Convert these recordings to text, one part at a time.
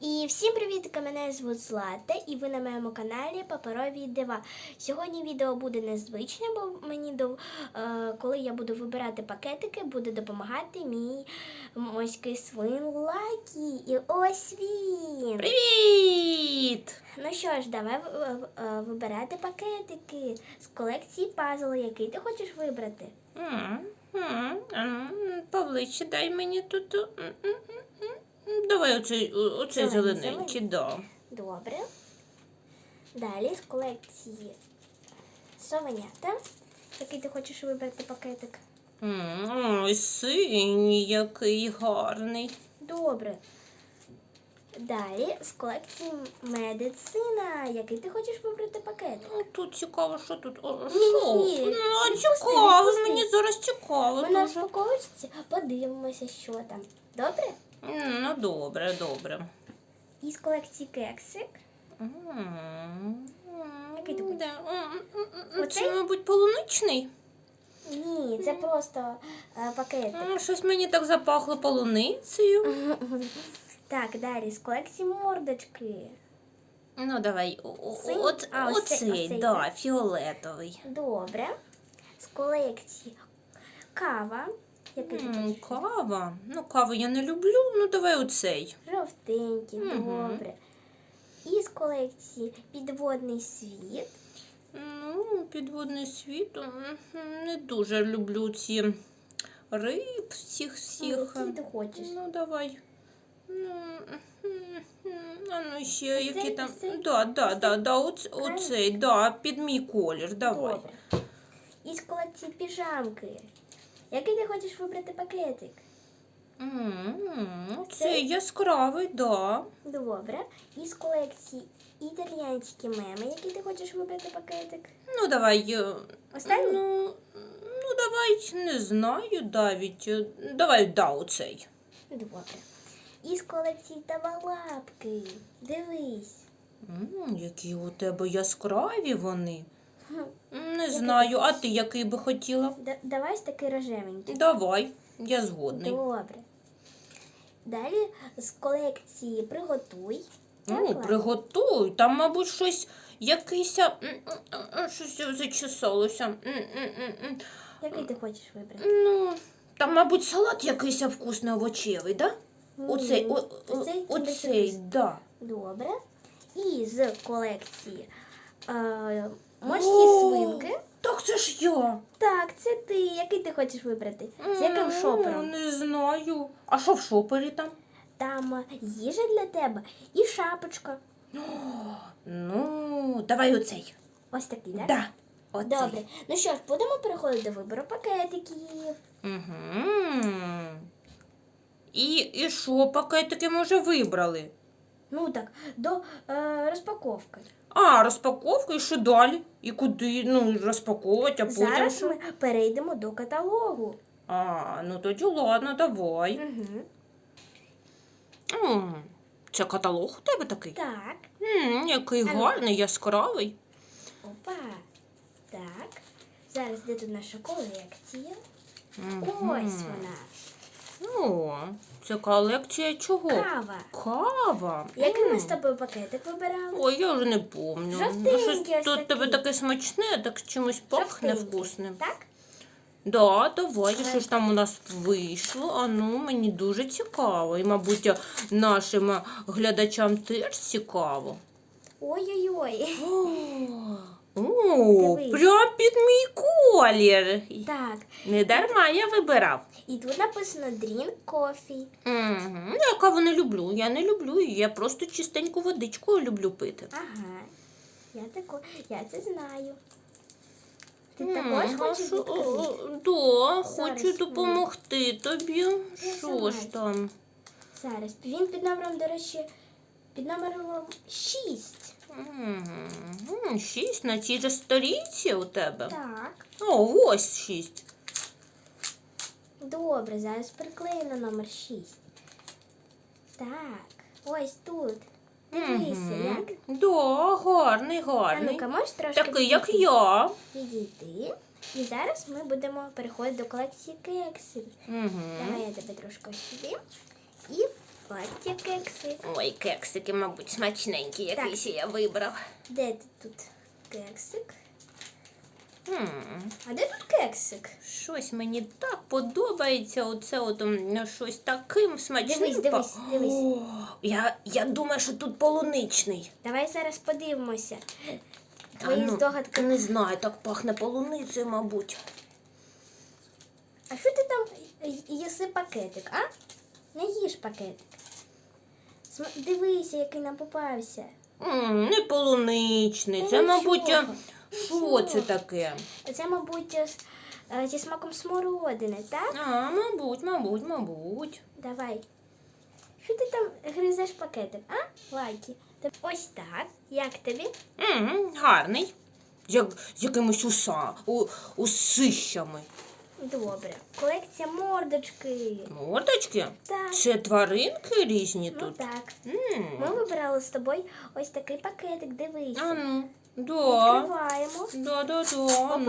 І всім привіт! Мене звуть Злата, і ви на моєму каналі Паперові дива. Сьогодні відео буде незвичне, бо мені до е, коли я буду вибирати пакетики, буде допомагати мій моський свин Лакі. І ось він. Привіт! Ну що ж, давай е, вибирати пакетики з колекції пазл, який ти хочеш вибрати. М, м, м, Павлище, дай мені тут. м, м. Давай оцей, оцей Зелений, зелененький, да. Добре. Далі з колекції совенята. Який ти хочеш вибрати пакетик? М, Ой, синій, який гарний. Добре. Далі з колекції медицина. Який ти хочеш вибрати пакетик? Ну, тут цікаво, що тут. О, Ні, що? ні, Ну, а відпусти, цікаво, відпусти. мені зараз цікаво. Ми на дуже. розпаковочці подивимося, що там. Добре? Ну, добре, добре. І з колекції кексик. Який ти Оцей? Це, мабуть, полуничний. Ні, це просто е, пакетик. М, Щось мені так запахло полуницею. Так, далі з колекції мордочки. Ну, давай, о- о- Синій? от, А, ось цей, оцей, ось да, так? фіолетовий. Добре. З колекції кава. М. Кава. Ну, каву я не люблю, ну давай оцей. Жовтенький, Мгм. добре. І з колекції підводний світ. Ну, підводний світ. м, Не дуже люблю ці риб, всіх всіх. Який ти хочеш? Ну, давай. Ну, м, м, а ну ще, Оцей, які там. оцей? Да, да, да, да, оц- Правильно? оцей, да, під мій колір, давай. Добре. І з колекції піжамки. Який ти хочеш вибрати пакетик? М, Цей? Цей яскравий, да. Добре. І з колекції італіянські меми. Який ти хочеш вибрати пакетик? Ну, давай. е, Останній? Ну, ну, давай, не знаю, навіть. е, Давай, да, оцей. Добре. І з колекції табалапки. Дивись. М, які у тебе яскраві вони. Не знаю, а ти який би хотіла? Да- давай такий рожевенький. Давай, я згодний. Добре. Далі з колекції приготуй. Ну, Так, приготуй. Там, мабуть, щось якийсь. а, м, м, м, Щось зачесалося. М, м, м, м. Який ти хочеш вибрати? Ну, там, мабуть, салат якийсь вкусний овочевий, да? Оцей, Ні, о, о- оцей оцей, да. Добре. І з колекції е, морські О! свинки. Так це ж я. Так, це ти. Який ти хочеш вибрати? З яким М, шопером? Не знаю. А що в шопері там? Там е, їжа для тебе і шапочка. Ну, давай оцей. Ось такий, так? Да. Оцей. Добре. Ну що ж, будемо переходити до вибору пакетиків. Угу. І, і що пакетики може вибрали? Ну так, до е, розпаковки. А, розпаковка і що далі? І куди? Ну, розпаковувати, а потім. Зараз що? ми перейдемо до каталогу. А, ну тоді ладно, давай. Угу. М, Це каталог у тебе такий? Так. М, який А ну. гарний, яскравий. Опа. Так. Зараз де тут наша колекція? Мгм. Ось вона. О, це колекція чого? Кава. Кава. Який ми з тобою пакетик вибирали? Ой, я вже не помню. Жовтенький ось тут тебе такий. таке смачне, так чимось пахне Жовтенький. вкусним. Так? Да, давай, що ж там у нас вийшло? А ну, мені дуже цікаво. І, мабуть, нашим глядачам теж цікаво. Ой-ой-ой. О, о, Дивись. прям під мій колір. Так. Не дарма я вибирав. І тут написано Drink Coffee. Угу. Я каву не люблю. Я не люблю її. Я просто чистеньку водичку люблю пити. Ага. Я тако, я це знаю. Ти М, також а хочеш що- відкрити? о, Да, хочу допомогти тобі. Що знаю. ж там? Зараз. Він під номером, до речі, під номером 6. Мгм. Шість на цій же сторінці у тебе. Так. О, ось шість. Добре, зараз приклею на номер 6. Так, ось тут. Дивися, Мгм. як. Да, гарний, А гарний. ну-ка, можеш трошки Такий, як відійти? я. відійти. І зараз ми будемо переходити до колекції кексів. Угу. Давай я тебе трошки ось сюди. І Лаття кекси. Ой, кексики, мабуть, смачненькі якийсь я вибрав. Де тут кексик? М, А де тут кексик? Щось мені так подобається. Оце от м, щось таким смачним. Дивись, дивись, дивись. О, я, я думаю, що тут полуничний. Давай зараз подивимося. Твої ну, здогадки. Не знаю, так пахне полуницею, мабуть. А що ти там їси пакетик, а? Не їж пакетик. Дивися, який нам попався. М, не полуничний. Це, мабуть, нічого. що це таке? Це, мабуть, з, е, зі смаком смородини, так? А, мабуть, мабуть, мабуть. Давай. Що ти там гризеш пакетик, а? Лайки. Та Ось так. Як тобі? М, гарний. Як, з якимись уса, у, усищами. Добре. Колекція мордочки. Мордочки? Так. Це тваринки різні Ну тут. так. М, Ми вибирали з тобою ось такий пакетик, дивись. А ну, да. Відкриваємо. Да, да, да. ну.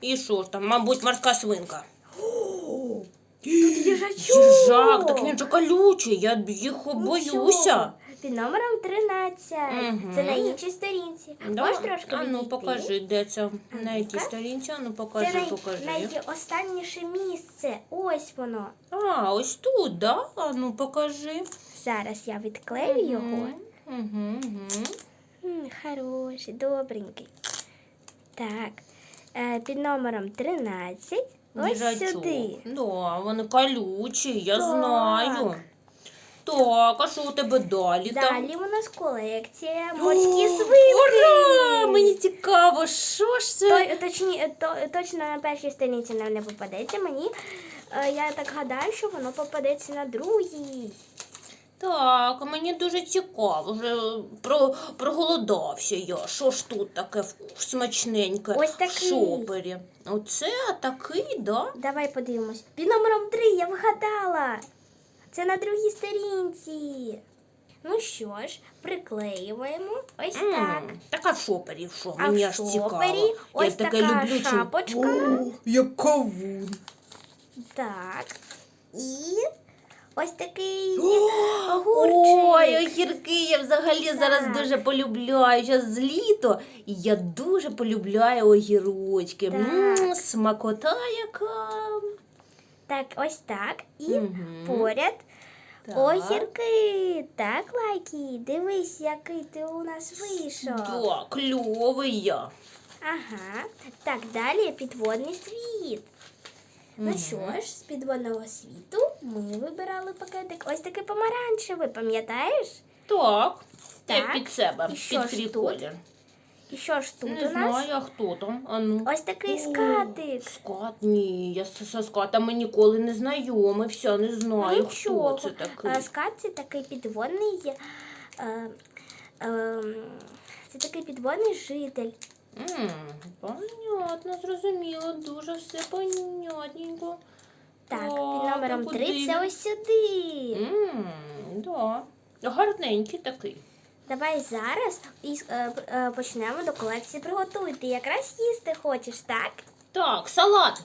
І що ж там, мабуть, морська свинка. Тут їжачок. Їжак, так він же колючий, я їх боюся. Під номером 13. Мгм. Це на іншій сторінці. Да? Можеш трошки А ну відійти? покажи, де це, на якій ну-ка. сторінці, а ну Це покажи, най... покажи. найостанніше місце. Ось воно. А, ось тут, да? А ну покажи. Зараз я відклею його. Угу, угу. М, Хороший, добренький. Так. Е, під номером 13. Ось сюди. Да, вони колючі, я Так. знаю. Так, а що у тебе далі, там? Далі у нас колекція морські О, свинки. Ура! Мені цікаво, що ж це? То, точні, то, точно на першій сторінці нам не попадеться. Мені е, я так гадаю, що воно попадеться на другій. Так, а мені дуже цікаво. Вже про, проголодався я. Що ж тут таке смачненьке Ось в шопері? Оце такий, да? Давай подивимось. Під номером 3 я вгадала. Це на другій сторінці. Ну що ж, приклеюємо ось М, так. Така в шопері, що А мені в аж шопері цікаво. ось я таке така люблю. чим- шапочка. О, як кавун. Так. І ось такий Ой, огурчик. огірки я взагалі зараз дуже полюбляю. Зараз літо, і я дуже полюбляю огірочки. Так. М, смакота яка. Так, ось так. І Мгм. поряд Так. огірки. Так, лайки, дивись, який ти у нас вийшов. Да, кльовий я. Ага. Так, далі підводний світ. Ну що ж, з підводного світу ми вибирали пакетик. Ось такий помаранчевий, пам'ятаєш? Так. Так. під себе, І що під ж свій тут? колір. І що ж тут Не у нас? знаю, а хто там. А ну. Ось такий О, скатик. Скат, ні, я з з скатами ніколи не знайомився, не знаю, Ну, нічого. хто це такий. А, Скат це такий підводний. Е, е, це такий підводний житель. М, понятно, зрозуміло, дуже все понятненько. Так, під номером а 3 це ось сюди. М, да. Гарненький такий. Давай зараз із- е, е, почнемо до колекції приготуй. Ти якраз їсти хочеш, так? Так, салат.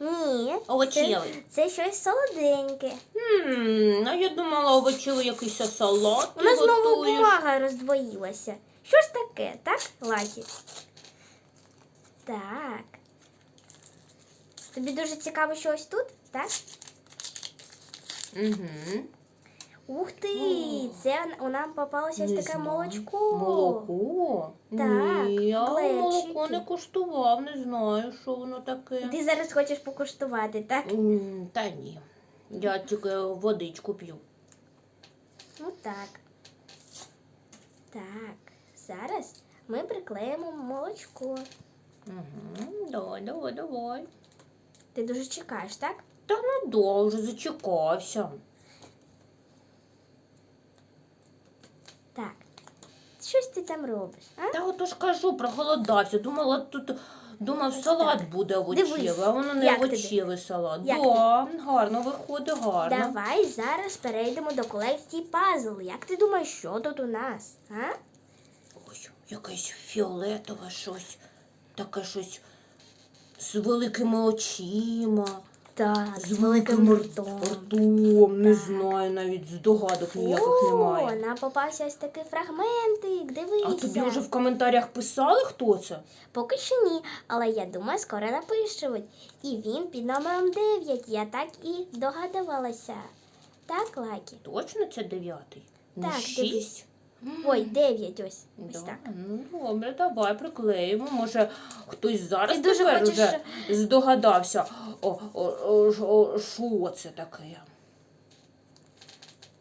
Ні. Овочевий. Це, це щось солоденьке. М, а я думала, овочевий якийсь салат. У нас знову готуєш. бумага роздвоїлася. Що ж таке, так, Лакі? Так. Тобі дуже цікаво, що ось тут, так? Угу. Ух ти! Це у нам попалося ось Не таке знаю. молочко. Молоко? Так, Ні, я глечики. молоко не куштував, не знаю, що воно таке. Ти зараз хочеш покуштувати, так? М, Та ні. Я тільки водичку п'ю. Ну так. Так. Зараз ми приклеїмо молочко. Угу. Давай, давай, давай. Ти дуже чекаєш, так? Та ну да, вже зачекався. Так. Щось ти там робиш, а? Та отож кажу, проголодався. Думала, тут думав, Ось салат так. буде овочевий, а воно не як тобі? овочевий салат. Як да, гарно виходить, гарно. Давай зараз перейдемо до колекції пазл. Як ти думаєш, що тут у нас? А? Ой, якесь фіолетове щось, таке щось з великими очима. Так, З великим ртом. Не знаю, навіть здогадок ніяких О, немає. нам попався ось такий фрагментик. Дивися. А тобі вже в коментарях писали, хто це? Поки що ні, але я думаю, скоро напишуть. І він під номером 9. Я так і догадувалася. Так, Лакі? Точно це дев'ятий? Не Так, шість? Ой, 9 ось. Ось Да. так. Ну добре, давай приклеїмо. Може хтось зараз Ти дуже тепер хочеш, вже здогадався. О, о, о, ж- о, що це таке?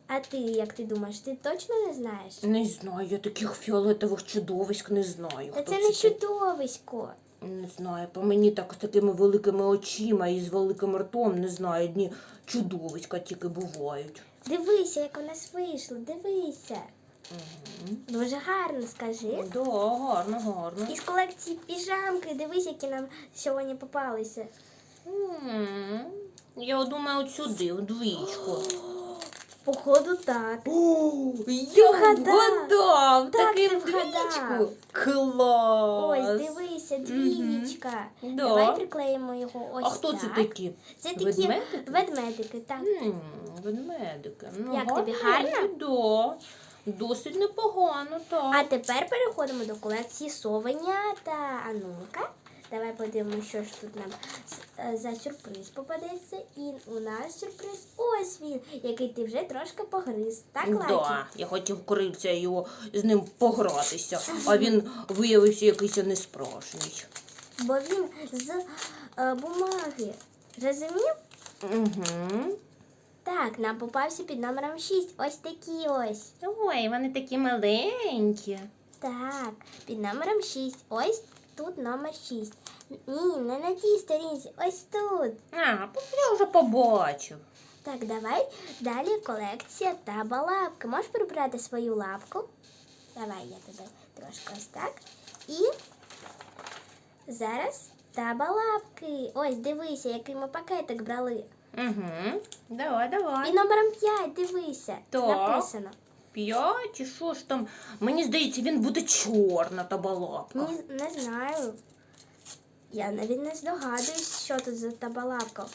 А ти як ти думаєш, ти точно не знаєш? Не знаю, я таких фіолетових чудовиськ не знаю. Та хто це не таке. чудовисько. Не знаю, по мені так з такими великими очима і з великим ртом, не знаю, одні чудовиська тільки бувають. Дивися, як у нас вийшло, дивися. Мгм. Дуже гарно, скажи. Да, гарно, гарно. Із колекції піжамки, дивись, які нам сьогодні попалися. Я думаю, от сюди, в двічку. Походу, так. О, я вгадав. вгадав! Так, Таки ти вгадав. Клас! Ось, дивися, двічка. Да. Давай приклеїмо його ось А хто це так. такі? Це такі Ведмедики? ведмедики, так. М, Ведмедики. Ну, Як тобі, гарно? Да. Досить непогано, так. А тепер переходимо до колекції совенята. А ну-ка, давай подивимося, що ж тут нам е, за сюрприз попадеться. І у нас сюрприз ось він, який ти вже трошки погриз. Так, Лакі? Да, я хотів кривця його з ним погратися, а він виявився якийсь несправжній. Бо він з е, бумаги. Розумів? Угу. Так, нам попався під номером 6. Ось такі ось. Ой, вони такі маленькі. Так, під номером 6. Ось тут номер 6. Ні, не на тій сторінці, ось тут. А, я вже побачив. Так, давай далі колекція та балапки. Можеш прибрати свою лапку? Давай я тебе трошки ось так. І зараз та балапки. Ось дивися, який ми пакетик брали. Угу. Давай, давай. Під номером 5, дивися. Так. Написано. П'ять, чи що ж там? Мені здається, він буде чорна та балапка. Ні, не знаю. Я навіть не здогадуюсь, що тут за табалапка.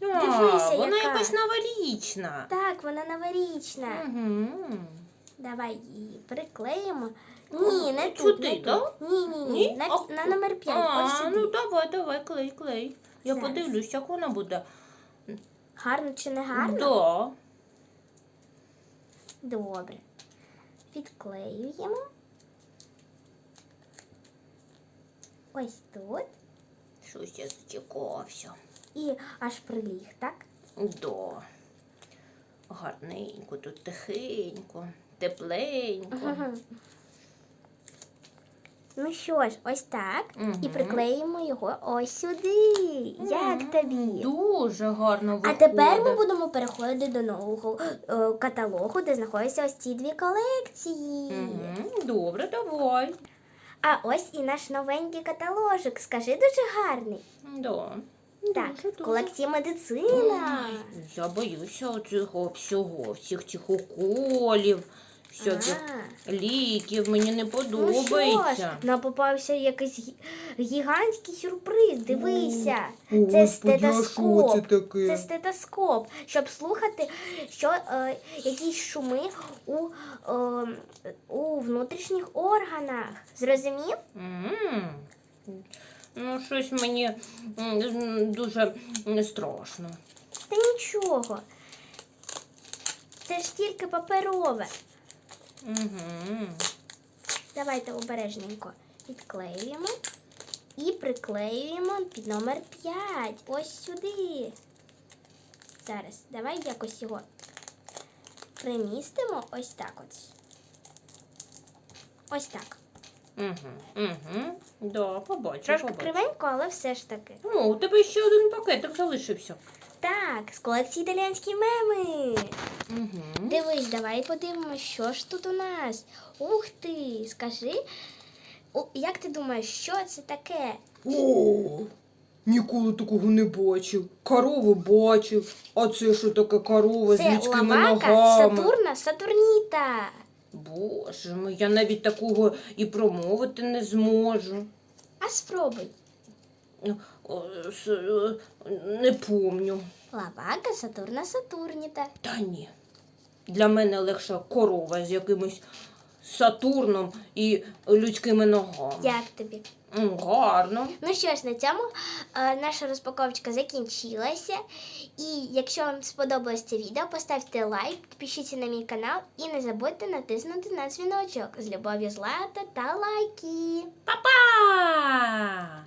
А, Дивися, вона яка. якась новорічна. Так, вона новорічна. Угу. Давай її приклеїмо. Ні, не тут. сюди, не тут. да? Ні, ні, ні. Ні? На, А, на номер 5. А, ось сюди. ну давай, давай, клей, клей. Я Зараз. подивлюсь, як вона буде. Гарно чи не гарно? Да. Добре. Відклеюємо. Ось тут. Щось я зачекався. І аж приліг, так? Да. Гарненько, тут тихенько, тепленько. Ага. Ну що ж, ось так. І приклеїмо його ось сюди. Як тобі? Дуже гарно А виходить. тепер ми будемо переходити до нового е, каталогу, де знаходяться ось ці дві колекції. Мгм, Добре, давай. А ось і наш новенький каталожик. Скажи дуже гарний. Да. Так, Дуже, дуже. колекція медицина. Ой, Я боюся цього всього, всіх цих уколів, всяких А. ліків. Мені не Ну що ж, подобається. нам попався якийсь гі- гігантський сюрприз. Дивися. Це стетоскоп. це таке? Це стетоскоп, щоб слухати, що е, якісь шуми у, е, у внутрішніх органах. Зрозумів? М. Ну, щось мені м, дуже страшно. Та нічого. Це ж тільки паперове. Угу. Давайте обережненько відклеюємо і приклеюємо під номер 5. Ось сюди. Зараз, давай якось його примістимо ось так от. Ось так. Угу. Угу. Да, побачу, Трошки побачу. кривенько, але все ж таки. О, у тебе ще один пакетик залишився. Так, з колекції італіянські меми. Угу. Дивись, давай подивимось, що ж тут у нас. Ух ти, скажи, о, як ти думаєш, що це таке? О, ніколи такого не бачив. Корову бачив. А це що таке корова з Це людськими лавака ногами? Сатурна Сатурніта. Боже мій, я навіть такого і промовити не зможу. А спробуй. Ну, не помню. Лабака, Сатурна, Сатурніта. Та ні. Для мене легша корова з якимось Сатурном і людськими ногами. Як тобі? М, Гарно. Ну що ж, на цьому е, наша розпаковочка закінчилася. І якщо вам сподобалось це відео, поставте лайк, підпишіться на мій канал і не забудьте натиснути на дзвіночок. З любов'ю Злата та лайки. Па-па!